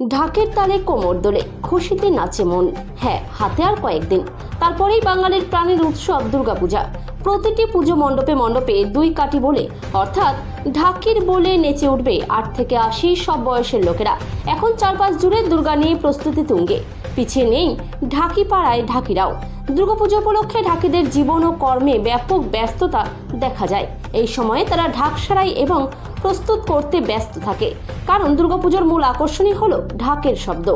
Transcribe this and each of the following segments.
ঢাকের তালে কোমর দোলে খুশিতে নাচে মন। হ্যাঁ হাতে আর কয়েকদিন। তারপরেই বাঙালির প্রাণের উৎসব দুর্গাপূজা। প্রতিটি পুজো মণ্ডপে মণ্ডপে দুই কাটি বলে। অর্থাৎ ঢাকির বলে নেচে উঠবে আট থেকে আশি সব বয়সের লোকেরা। এখন চারপাশ জুড়ে দুর্গা নিয়ে প্রস্তুতি তুঙ্গে। পিছিয়ে নেই ঢাকি পাড়ায় ঢাকিরাও। দুর্গাপুজো উপলক্ষে ঢাকিদের জীবন ও কর্মে ব্যাপক ব্যস্ততা দেখা যায়। এই সময়ে তারা ঢাক সারাই এবং প্রস্তুত করতে ব্যস্ত থাকে। কারণ দুর্গাপুজোর মূল আকর্ষণই হল ঢাকের শব্দ,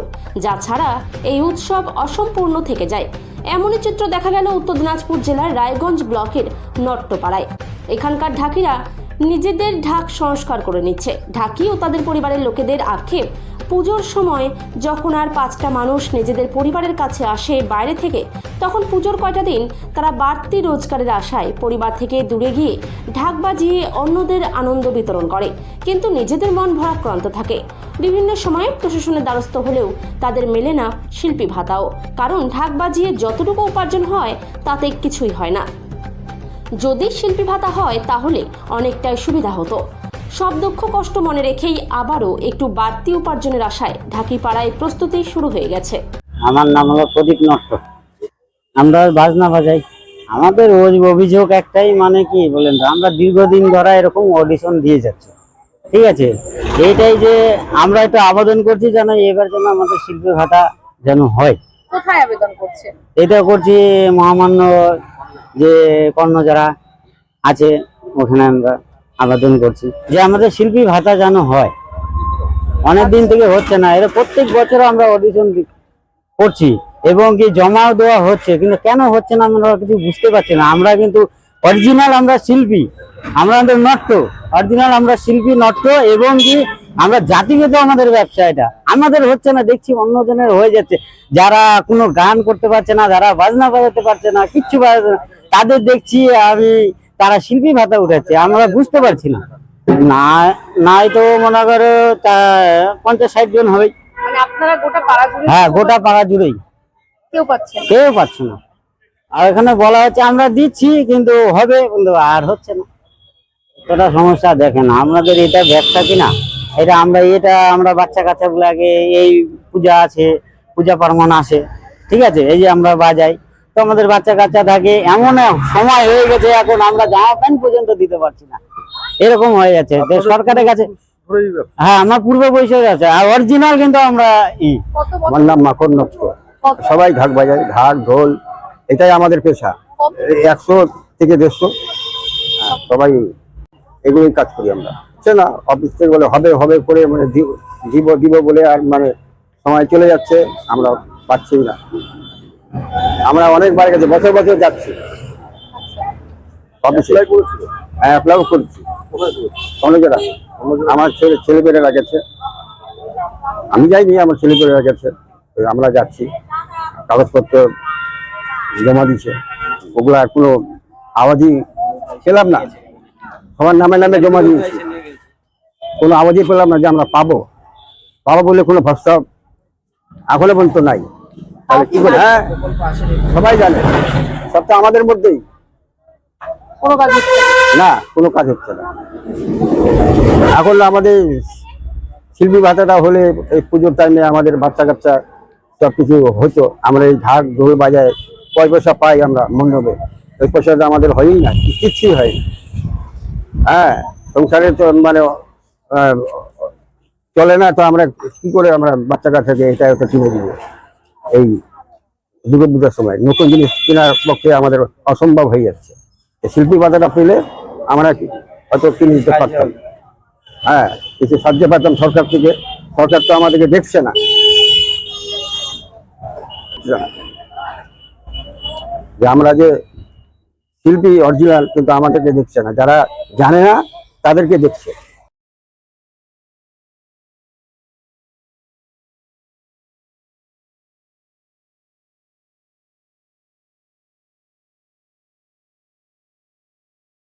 যা ছাড়া এই উৎসব অসম্পূর্ণ থেকে যায়। এমনই চিত্র দেখা গেল উত্তর দিনাজপুর জেলার রায়গঞ্জ ব্লকের নট্টপাড়ায়। এখানকার ঢাকিরা নিজেদের ঢাক সংস্কার করে নিচ্ছে। ঢাকি ও তাদের পরিবারের লোকেদের আক্ষেপ পুজোর সময় যখন আর পাঁচটা মানুষ নিজেদের পরিবারের কাছে আসে বাইরে থেকে, তখন পুজোর কয়টা দিন তারা বাড়তি রোজগারের আশায় পরিবার থেকে দূরে গিয়ে ঢাক বাজিয়ে অন্যদের আনন্দ বিতরণ করে। কিন্তু নিজেদের মন ভরাক্রান্ত থাকে। বিভিন্ন সময়ে প্রশাসনের দ্বারস্থ হলেও তাদের মেলে না শিল্পী ভাতাও। কারণ ঢাক বাজিয়ে যতটুকু উপার্জন হয়, তাতে কিছুই হয় না। যদি শিল্পী ভাতা হয়, তাহলে অনেকটাই সুবিধা হতো। সব দুঃখ কষ্ট মনে রেখেই আবারও একটু বাড়তি উপার্জনের আশায় ঢাকিপাড়ায় প্রস্তুতি শুরু হয়ে গেছে। আমার নাম হলো প্রদীপ নট্ট আমরা বাজনা বাজাই। আমাদের ওই অভিযোগ একটাই মানে কি বলেন তো, আমরা দীর্ঘদিন ধরা এরকম অডিশন দিয়ে যাচ্ছি। ঠিক আছে? এইটাই যে আমরা একটু আবেদন করছি যেন এবার যেন আমাদের শিল্পী ভাতা যেন হয়। কোথায় আবেদন করছেন? এটা করছি মহামান্য যে কর্ণ যারা আছে ওখানে আমরা আবেদন করছি। যে আমাদের শিল্পী ভাতা যেন হয়। অনেক দিন থেকে হচ্ছে না। এটা প্রত্যেক বছর আমরা অডিশন করছি এবং কি জমাও দেওয়া হচ্ছে। কিন্তু কেন হচ্ছে না আমরা কিছু বুঝতে পারছি না। আমরা কিন্তু অরিজিনাল আমরা শিল্পী। আমরা আমাদের নট্য। অরিজিনাল আমরা শিল্পী নট্য এবং কি আমরা জাতিগত আমাদের ব্যবসা এটা। আমাদের হচ্ছে না দেখছি অন্যজনের হয়ে যাচ্ছে। যারা কোনো গান করতে পারছে না যারা বাজনা বাজাতে পারছে না কিচ্ছু বাজাতে না, তাদের দেখছি আমি তারা শিল্পী ভাতা উঠাচ্ছে আমরা বুঝতে পারছি না। না নাই তো মনে করো পঞ্চাশ ষাট জন হবে মানে হ্যাঁ গোটা পাড়া জুড়েই। কেউ পাচ্ছেন না। কেউ পাচ্ছে না। আর এখানে বলা হচ্ছে আমরা দিচ্ছি কিন্তু হবে কিন্তু আর হচ্ছে না। এটা সমস্যা দেখেন আমাদের এটা ব্যবসা কিনা? এটা আমরা এটা আমরা বাচ্চা কাচ্চা গুলাকে এই পূজা আছে পূজা পার্বণ আছে ঠিক আছে এই যে আমরা বাজাই। তো আমাদের বাচ্চা কাচ্চা থাকে এমন সময় হয়ে গেছে এখন আমরা জামা প্যান্ট পর্যন্ত দিতে পারছি না। এরকম হয়ে যাচ্ছে। সরকারের কাছে হ্যাঁ আমার পূর্ব পরিচয় আছে আর অরিজিনাল কিন্তু আমরা ই। আমার নাম মাখন নষ্ট সবাই ঢাক বাজায় ঢাক ঢোল এটাই আমাদের পেশা। একশো থেকে দেড়শো। সবাই এগুলোই কাজ করি আমরা। সে না অফিস থেকে বলে হবে হবে করে মানে দিব- দিব দিব বলে আর মানে সময় চলে যাচ্ছে আমরা পাচ্ছি না। আমরা অনেকবার গেছি বছর বছর যাচ্ছি। অফিসে হ্যাঁ অ্যাপ্লাই করছি। অনেকেরা আমার ছেলে ছেলেপেলেরা গেছে। আমি যাইনি আমার ছেলেপেলেরা গেছে। আমরা যাচ্ছি। কাগজপত্র জমা দিচ্ছে ওগুলো কোনো আওয়াজই পেলাম না। সবার নামে নামে জমা দিয়েছি। কোনো আওয়াজই পেলাম না যে আমরা পাবো। পাবো বলে কোনো ভরসা এখনও পর্যন্ত নাই। তাহলে কি করে হ্যাঁ সবাই জানে। সব তো আমাদের মধ্যেই। কোনো কাজ হচ্ছে না। কোনো কাজ হচ্ছে না। এখন আমাদের শিল্পী ভাতাটা হলে এই পুজোর টাইমে আমাদের বাচ্চা কাচ্চা সব কিছু হতো। আমরা এই ঢাক ঢোল বাজায় কয় পয়সা পাই আমরা মণ্ডপে। ওই পয়সাটা আমাদের হয়ই না কিচ্ছুই হয় হ্যাঁ সংসারে তো মানে চলে না তো আমরা কি করে আমরা বাচ্চা কাচ্চাকে এটা ওটা কিনে দিব? এই দুর্গা পূজার সময় নতুন জিনিস কেনার পক্ষে আমাদের অসম্ভব হয়ে যাচ্ছে। শিল্পী বাজারটা পেলে আমরা হয়তো কিনে দিতে পারতাম। হ্যাঁ কিছু সাহায্য পাতাম সরকার থেকে। সরকার তো আমাদেরকে দেখছে না। যে আমরা যে শিল্পী অরিজিনাল কিন্তু আমাদেরকে দেখছে না। যারা জানে না, তাদেরকে দেখছে।